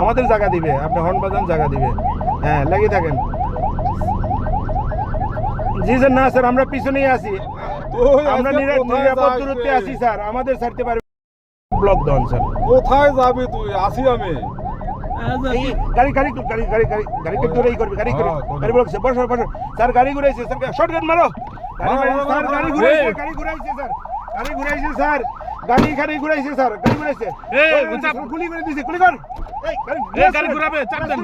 আমাদের জায়গা দিবে আপনি হর্ন বাজান জায়গা দিবে। হ্যাঁ লেগে থাকেন। জি স্যার না স্যার আমরা পিছনেই আছি। আমরা নিরাপদ দূরত্বে আছি স্যার আমাদের ছাড়তে পারবে ব্লক ডাউন স্যার। কোথায় যাবি তুই? আসি আমি। গাড়ি গাড়ি গাড়ি গাড়ি গাড়ি গাড়ি দূরেই করবে গাড়ি করে হ্যাঁ, গাড়ি বলছে বসো বসো। স্যার গাড়ি ঘুরাইছে স্যার শর্টকাট মারো। গাড়ি ঘুরাইছে, স্যার গাড়ি মারো। গাড়ি ঘুরাইছে স্যার। গাড়ি ঘুরাইছে স্যার। গাড়ি গাড়ি ঘুরাইছে স্যার। গাড়ি ঘুরাইছে। গুলি করে দিছে গুলি কর। এই গাড়ি ঘুরাবে, চাপ দেন।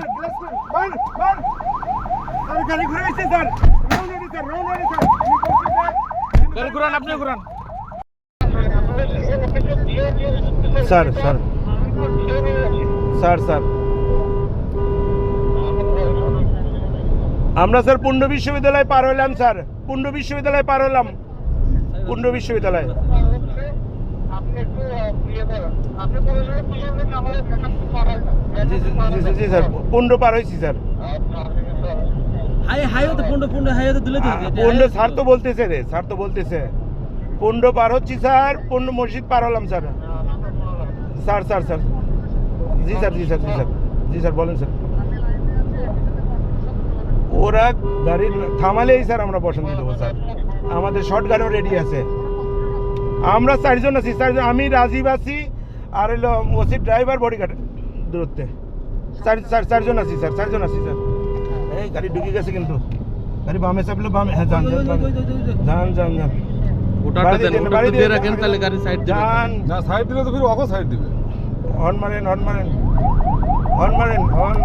গাড়ি ঘুরাইছে স্যার। গাড়ি ঘুরান আপনি ঘুরান। Sir sir. Sir sir. আমরা স্যার পুণ্ড বিশ্ববিদ্যালয় পার হলাম স্যার। পুণ্ড বিশ্ববিদ্যালয় পার হলাম পুণ্ড বিশ্ববিদ্যালয়। জি স্যার। পুণ্ড পার হয়েছি স্যার। পুণ্ড স্যার তো বলতেছে রে স্যার তো বলতেছে। পুণ্ড পার হচ্ছি স্যার। পুণ্ড মসজিদ পার হলাম স্যার। Sir sir sir. জি স্যার জি স্যার জি স্যার। জি স্যার বলেন স্যার। ওরা গাড়ি থামালেই স্যার আমরা বসন্ত দেবো স্যার। আমাদের শর্ট গানও রেডি আছে। আমরা চারজন আছি চারজন আমি রাজীব আছি আর হলো ওসি ড্রাইভার বডিগার্ড দূরত্বে। চার চার চারজন আছি স্যার চারজন আছি স্যার। এই গাড়ি ঢুকে গেছে কিন্তু। গাড়ি বামে চাপলে বামে হ্যাঁ যান যান। যান যান যান। ওটাটা বাড়ি দেন দেন, ওটা বাড়ি দিয়ে দেন, রাখেন বাড়ি তাহলে দেন। গাড়ি সাইড দেবেন যান। না সাইড দিলে তো ফির অকো সাইড দিবে। হর্ন মারেন হর্ন মারেন। হর্ন মারেন হর্ন